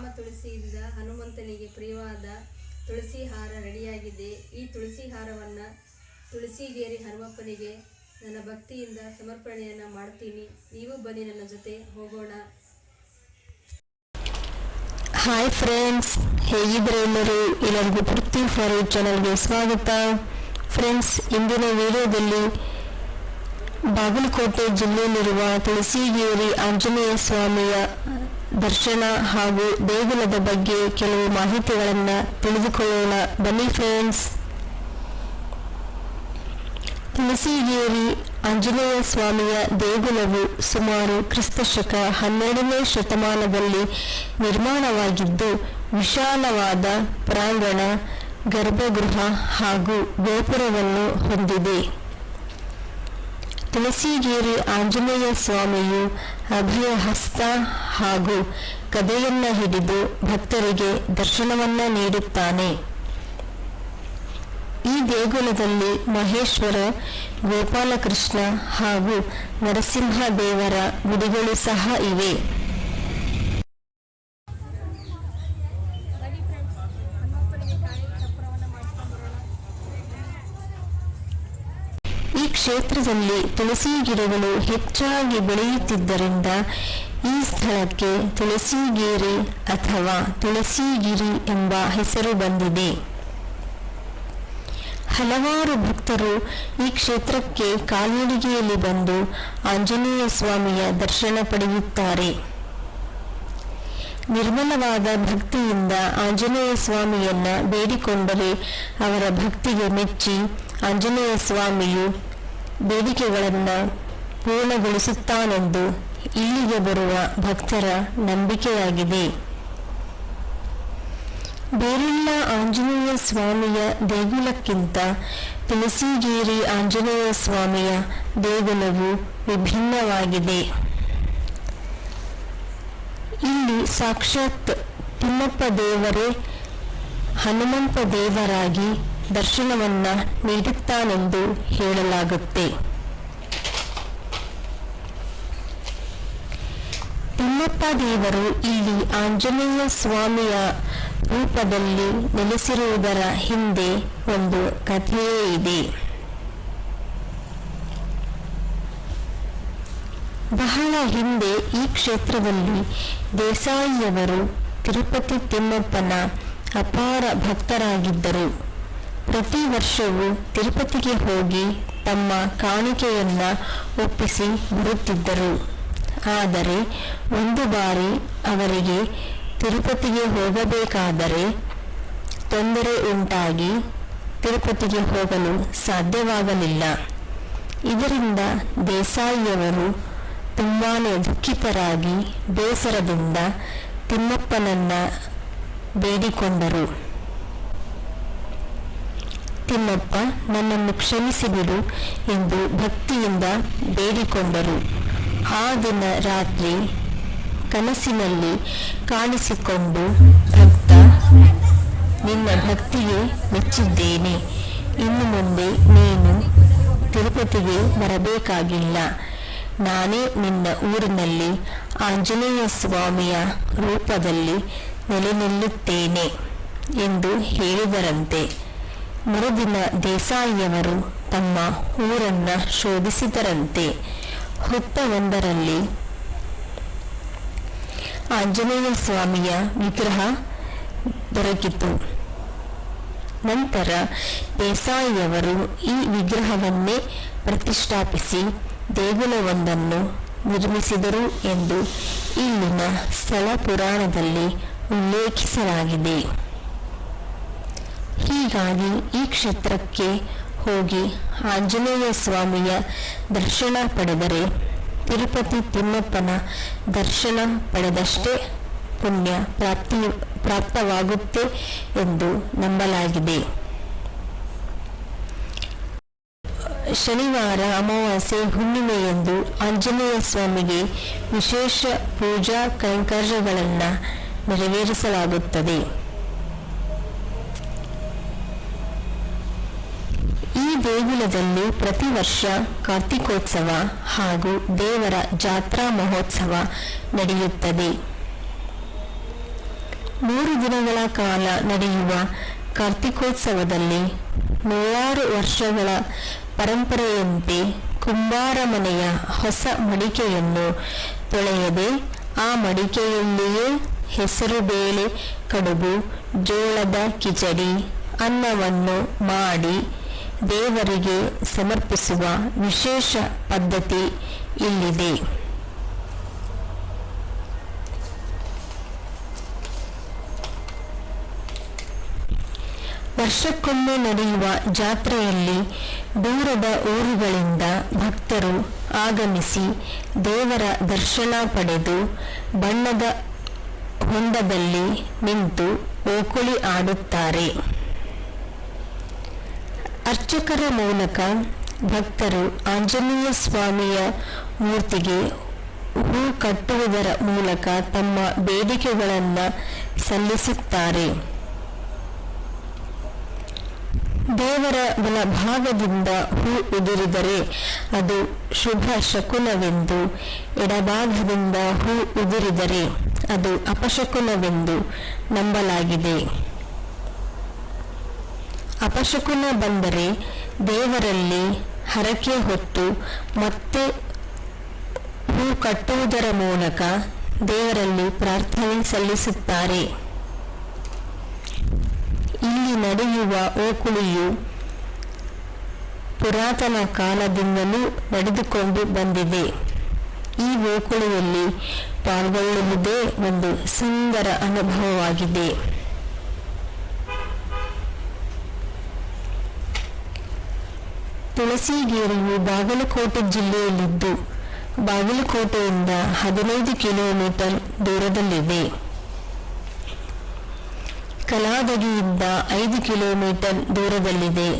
ರಾಮ ತುಳಸಿಯಿಂದ ಹನುಮಂತನಿಗೆ ಪ್ರಿಯವಾದ ತುಳಸಿ ಹಾರ ರೆಡಿಯಾಗಿದೆ. ಈ ತುಳಸಿ ಹಾರವನ್ನು ತುಳಸಿಗೇರಿ ಹನುಮಪ್ಪನಿಗೆ ನನ್ನ ಭಕ್ತಿಯಿಂದ ಸಮರ್ಪಣೆಯನ್ನು ಮಾಡ್ತೀನಿ. ನೀವು ಬನ್ನಿ ನನ್ನ ಜೊತೆ ಹೋಗೋಣ. ಹಾಯ್ ಫ್ರೆಂಡ್ಸ್ ಹೇಗಿದ್ರೆ ಎಲ್ಲರೂ? ಎಲ್ಲರಿಗೂ ಪೃಥ್ವಿ ಫಾರ್ ಚಾನಲ್ಗೆ ಸ್ವಾಗತ. ಫ್ರೆಂಡ್ಸ್ ಇಂದಿನ ವಿಡಿಯೋದಲ್ಲಿ ಬಾಗಲಕೋಟೆ ಜಿಲ್ಲೆಯಲ್ಲಿರುವ ತುಳಸಿಗೇರಿ ಆಂಜನೇಯ ಸ್ವಾಮಿಯ ದರ್ಶನ ಹಾಗೂ ದೇಗುಲದ ಬಗ್ಗೆ ಕೆಲವು ಮಾಹಿತಿಗಳನ್ನು ತಿಳಿದುಕೊಳ್ಳೋಣ. ಬನ್ನಿ ಫ್ರೆಂಡ್ಸ್ ತುಳಸಿಗೇರಿ ಆಂಜನೇಯ ಸ್ವಾಮಿಯ ದೇಗುಲವು ಸುಮಾರು ಕ್ರಿಸ್ತಶಕ ಹನ್ನೆರಡನೇ ಶತಮಾನದಲ್ಲಿ ನಿರ್ಮಾಣವಾಗಿದ್ದು, ವಿಶಾಲವಾದ ಪ್ರಾಂಗಣ, ಗರ್ಭಗೃಹ ಹಾಗೂ ಗೋಪುರವನ್ನು ಹೊಂದಿದೆ. ತುಳಸಿಗೇರಿ ಆಂಜನೇಯ ಸ್ವಾಮಿಯು ಅಭಯ ಹಸ್ತ ಹಾಗೂ ಕದೆಯನ್ನ ಹಿಡಿದು ಭಕ್ತರಿಗೆ ದರ್ಶನವನ್ನ ನೀಡುತ್ತಾನೆ. ಈ ದೇಗುಲದಲ್ಲಿ ಮಹೇಶ್ವರ, ಗೋಪಾಲಕೃಷ್ಣ ಹಾಗೂ ನರಸಿಂಹ ದೇವರ ಗುಡಿಗಳು ಸಹ ಇವೆ ಈ ಕ್ಷೇತ್ರದಲ್ಲಿ ತುಳಸಿ ಗಿಡಗಳು ಹೆಚ್ಚಾಗಿ ಬೆಳೆಯುತ್ತಿದ್ದರಿಂದ ಈ ಸ್ಥಳಕ್ಕೆ ತುಳಸಿಗೇರಿ ಅಥವಾ ತುಳಸಿಗಿರಿ ಎಂಬ ಹೆಸರು ಬಂದಿದೆ. ಹಲವಾರು ಭಕ್ತರು ಈ ಕ್ಷೇತ್ರಕ್ಕೆ ಕಾಲ್ನಡಿಗೆಯಲ್ಲಿ ಬಂದು ಆಂಜನೇಯ ಸ್ವಾಮಿಯ ದರ್ಶನ ಪಡೆಯುತ್ತಾರೆ. ನಿರ್ಮಲವಾದ ಭಕ್ತಿಯಿಂದ ಆಂಜನೇಯ ಸ್ವಾಮಿಯನ್ನ ಬೇಡಿಕೊಂಡರೆ ಅವರ ಭಕ್ತಿಗೆ ಮೆಚ್ಚಿ ಆಂಜನೇಯ ಸ್ವಾಮಿಯು ಬೇಡಿಕೆಗಳನ್ನು ಪೂರ್ಣಗೊಳಿಸುತ್ತಾನೆಂದು ಇಲ್ಲಿಗೆ ಬರುವ ಭಕ್ತರ ನಂಬಿಕೆಯಾಗಿದೆ. ಬೇರೆಲ್ಲ ಆಂಜನೇಯ ಸ್ವಾಮಿಯ ದೇಗುಲಕ್ಕಿಂತ ತುಳಸಿಗೇರಿ ಆಂಜನೇಯ ಸ್ವಾಮಿಯ ದೇಗುಲವು ವಿಭಿನ್ನವಾಗಿದೆ. ಇಲ್ಲಿ ಸಾಕ್ಷಾತ್ ತಿಮ್ಮಪ್ಪ ದೇವರೇ ಹನುಮಂತ ದೇವರಾಗಿ ದರ್ಶನವನ್ನ ನೀಡುತ್ತಾನೆಂದು ಹೇಳಲಾಗುತ್ತೆ. ತಿಮ್ಮಪ್ಪ ದೇವರು ಇಲ್ಲಿ ಆಂಜನೇಯ ಸ್ವಾಮಿಯ ರೂಪದಲ್ಲಿ ನೆಲೆಸಿರುವುದರ ಹಿಂದೆ ಒಂದು ಕಥೆಯೇ ಇದೆ. ಬಹಳ ಹಿಂದೆ ಈ ಕ್ಷೇತ್ರದಲ್ಲಿ ದೇಸಾಯಿಯವರು ತಿರುಪತಿ ತಿಮ್ಮಪ್ಪನ ಅಪಾರ ಭಕ್ತರಾಗಿದ್ದರು. ಪ್ರತಿ ವರ್ಷವೂ ತಿರುಪತಿಗೆ ಹೋಗಿ ತಮ್ಮ ಕಾಣಿಕೆಯನ್ನ ಒಪ್ಪಿಸಿ ಬರುತ್ತಿದ್ದರು. ಆದರೆ ಒಂದು ಬಾರಿ ಅವರಿಗೆ ತಿರುಪತಿಗೆ ಹೋಗಬೇಕಾದರೆ ತೊಂದರೆ ಉಂಟಾಗಿ ತಿರುಪತಿಗೆ ಹೋಗಲು ಸಾಧ್ಯವಾಗಲಿಲ್ಲ. ಇದರಿಂದ ದೇಸಾಯಿಯವರು ತುಂಬಾ ದುಃಖಿತರಾಗಿ ಬೇಸರದಿಂದ ತಿಮ್ಮಪ್ಪನನ್ನ ಬೇಡಿಕೊಂಡರು. ತಿಮ್ಮಪ್ಪ ನನ್ನನ್ನು ಕ್ಷಮಿಸಿಬಿಡು ಎಂದು ಭಕ್ತಿಯಿಂದ ಬೇಡಿಕೊಂಡರು. ಆ ದಿನ ರಾತ್ರಿ ಕನಸಿನಲ್ಲಿ ಕಾಣಿಸಿಕೊಂಡು ಭಕ್ತ, ನಿನ್ನ ಭಕ್ತಿಗೆ ಮೆಚ್ಚಿದ್ದೇನೆ. ಇನ್ನು ಮುಂದೆ ನೀನು ತಿರುಪತಿಗೆ ಬರಬೇಕಾಗಿಲ್ಲ. ನಾನೇ ನಿನ್ನ ಊರಿನಲ್ಲಿ ಆಂಜನೇಯ ಸ್ವಾಮಿಯ ರೂಪದಲ್ಲಿ ನೆಲೆ ನಿಲ್ಲುತ್ತೇನೆ ಎಂದು ಹೇಳಿದರಂತೆ. ಮರುದಿನ ದೇಸಾಯಿಯವರು ತಮ್ಮ ಊರನ್ನ ಶೋಧಿಸಿದರಂತೆ ಹುತ್ತವೊಂದರಲ್ಲಿ ಆಂಜನೇಯ ಸ್ವಾಮಿಯ ವಿಗ್ರಹ ದೊರಕಿತು. ನಂತರ ದೇಸಾಯಿಯವರು ಈ ವಿಗ್ರಹವನ್ನೇ ಪ್ರತಿಷ್ಠಾಪಿಸಿ ದೇಗುಲವೊಂದನ್ನು ನಿರ್ಮಿಸಿದರು ಎಂದು ಇಲ್ಲಿನ ಸ್ಥಳ ಪುರಾಣದಲ್ಲಿ ಉಲ್ಲೇಖಿಸಲಾಗಿದೆ. ಹೀಗಾಗಿ ಈ ಕ್ಷೇತ್ರಕ್ಕೆ ಹೋಗಿ ಆಂಜನೇಯ ಸ್ವಾಮಿಯ ದರ್ಶನ ಪಡೆದರೆ ತಿರುಪತಿ ತಿಮ್ಮಪ್ಪನ ದರ್ಶನ ಪಡೆದಷ್ಟೇ ಪುಣ್ಯ ಪ್ರಾಪ್ತಿ ಪ್ರಾಪ್ತವಾಗುತ್ತೆ ಎಂದು ನಂಬಲಾಗಿದೆ. ಶನಿವಾರ ಅಮಾವಾಸ್ಯೆ ಹುಣ್ಣಿಮೆಯಂದು ಆಂಜನೇಯ ಸ್ವಾಮಿಗೆ ವಿಶೇಷ ಪೂಜಾ ಕೈಂಕರ್ಯಗಳನ್ನು ನೆರವೇರಿಸಲಾಗುತ್ತದೆ. ದೇಗುಲದಲ್ಲಿ ಪ್ರತಿ ವರ್ಷ ಕಾರ್ತಿಕೋತ್ಸವ ಹಾಗೂ ದೇವರ ಜಾತ್ರಾ ಮಹೋತ್ಸವ ನಡೆಯುತ್ತದೆ. ಮೂರು ದಿನಗಳ ಕಾಲ ನಡೆಯುವ ಕಾರ್ತಿಕೋತ್ಸವದಲ್ಲಿ ನೂರಾರು ವರ್ಷಗಳ ಪರಂಪರೆಯಂತೆ ಕುಂಬಾರ ಮನೆಯ ಹೊಸ ಮಡಿಕೆಯನ್ನು ತೊಳೆಯದೆ, ಆ ಮಡಿಕೆಯಲ್ಲಿಯೇ ಹೆಸರು ಬೇಳೆ, ಕಡುಬು, ಜೋಳದ ಕಿಚಡಿ, ಅನ್ನವನ್ನು ಮಾಡಿ ದೇವರಿಗೆ ಸಮರ್ಪಿಸುವ ವಿಶೇಷ ಪದ್ಧತಿ ಇಲ್ಲಿದೆ. ವರ್ಷಕ್ಕೊಮ್ಮೆ ನಡೆಯುವ ಜಾತ್ರೆಯಲ್ಲಿ ದೂರದ ಊರುಗಳಿಂದ ಭಕ್ತರು ಆಗಮಿಸಿ ದೇವರ ದರ್ಶನ ಪಡೆದು ಬಣ್ಣದ ಹೊಂಡದಲ್ಲಿ ನಿಂತು ಓಕುಳಿ ಆಡುತ್ತಾರೆ. ಅರ್ಚಕರ ಮೂಲಕ ಭಕ್ತರು ಆಂಜನೇಯ ಸ್ವಾಮಿಯ ಮೂರ್ತಿಗೆ ಹೂ ಕಟ್ಟುವುದರ ಮೂಲಕ ತಮ್ಮ ಬೇಡಿಕೆಗಳನ್ನು ಸಲ್ಲಿಸುತ್ತಾರೆ. ದೇವರ ಬಲಭಾಗದಿಂದ ಹೂ ಉದುರಿದರೆ ಅದು ಶುಭ ಶಕುನವೆಂದು, ಎಡಭಾಗದಿಂದ ಹೂ ಉದುರಿದರೆ ಅದು ಅಪಶಕುನವೆಂದು ನಂಬಲಾಗಿದೆ. ಅಪಶಕುನ ಬಂದರೆ ದೇವರಲ್ಲಿ ಹರಕೆ ಹೊತ್ತು ಮತ್ತೆ ಹೂ ಕಟ್ಟುವುದರ ಮೂಲಕ ದೇವರಲ್ಲಿ ಪ್ರಾರ್ಥನೆ ಸಲ್ಲಿಸುತ್ತಾರೆ. ಇಲ್ಲಿ ನಡೆಯುವ ಓಕುಳಿಯು ಪುರಾತನ ಕಾಲದಿಂದಲೂ ನಡೆದುಕೊಂಡು ಬಂದಿದೆ. ಈ ಓಕುಳಿಯಲ್ಲಿ ಪಾಲ್ಗೊಳ್ಳುವುದೇ ಒಂದು ಸುಂದರ ಅನುಭವವಾಗಿದೆ. ತುಳಸಿಗೇರಿಯು ಬಾಗಲಕೋಟೆ ಜಿಲ್ಲೆಯಲ್ಲಿದ್ದು, ಬಾಗಲಕೋಟೆಯಿಂದ ಹದಿನೈದು ಕಿಲೋಮೀಟರ್ ದೂರದಲ್ಲಿದೆ. ಕಲಾದಗಿಯಿಂದ ಐದು ಕಿಲೋಮೀಟರ್ ದೂರದಲ್ಲಿದೆ.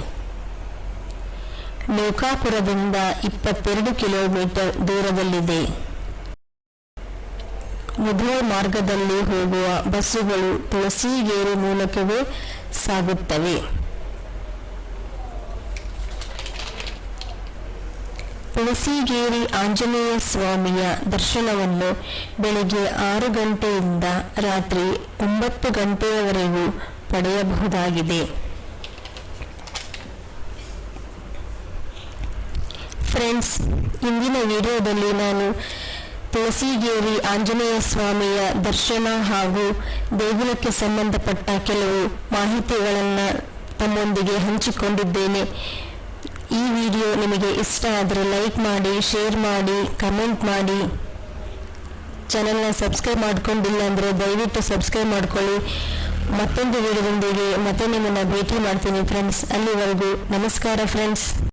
ಲೋಕಾಪುರದಿಂದ ಇಪ್ಪತ್ತೆರಡು ಕಿಲೋಮೀಟರ್ ದೂರದಲ್ಲಿದೆ. ಮುಧೋಳ್ ಮಾರ್ಗದಲ್ಲಿ ಹೋಗುವ ಬಸ್ಸುಗಳು ತುಳಸಿಗೇರಿ ಮೂಲಕವೇ ಸಾಗುತ್ತವೆ. ತುಳಸಿಗೇರಿ ಆಂಜನೇಯ ಸ್ವಾಮಿಯ ದರ್ಶನವನ್ನು ಬೆಳಗ್ಗೆ ಆರು ಗಂಟೆಯಿಂದ ರಾತ್ರಿ ಒಂಬತ್ತು ಗಂಟೆಯವರೆಗೂ ಪಡೆಯಬಹುದಾಗಿದೆ. ಫ್ರೆಂಡ್ಸ್, ಇಂದಿನ ವಿಡಿಯೋದಲ್ಲಿ ನಾನು ತುಳಸಿಗೇರಿ ಆಂಜನೇಯ ಸ್ವಾಮಿಯ ದರ್ಶನ ಹಾಗೂ ದೇಗುಲಕ್ಕೆ ಸಂಬಂಧಪಟ್ಟ ಕೆಲವು ಮಾಹಿತಿಗಳನ್ನು ತಮ್ಮೊಂದಿಗೆ ಹಂಚಿಕೊಂಡಿದ್ದೇನೆ. ಈ ವಿಡಿಯೋ ನಿಮಗೆ ಇಷ್ಟ ಆದರೆ ಲೈಕ್ ಮಾಡಿ, ಶೇರ್ ಮಾಡಿ, ಕಮೆಂಟ್ ಮಾಡಿ. ಚಾನಲ್ನ ಸಬ್ಸ್ಕ್ರೈಬ್ ಮಾಡ್ಕೊಂಡಿಲ್ಲ ಅಂದರೆ ದಯವಿಟ್ಟು ಸಬ್ಸ್ಕ್ರೈಬ್ ಮಾಡ್ಕೊಳ್ಳಿ. ಮತ್ತೊಂದು ವಿಡಿಯೋದೊಂದಿಗೆ ಮತ್ತೆ ನಿಮ್ಮನ್ನು ಭೇಟಿ ಮಾಡ್ತೀನಿ ಫ್ರೆಂಡ್ಸ್ ಅಲ್ಲಿವರೆಗೂ ನಮಸ್ಕಾರ ಫ್ರೆಂಡ್ಸ್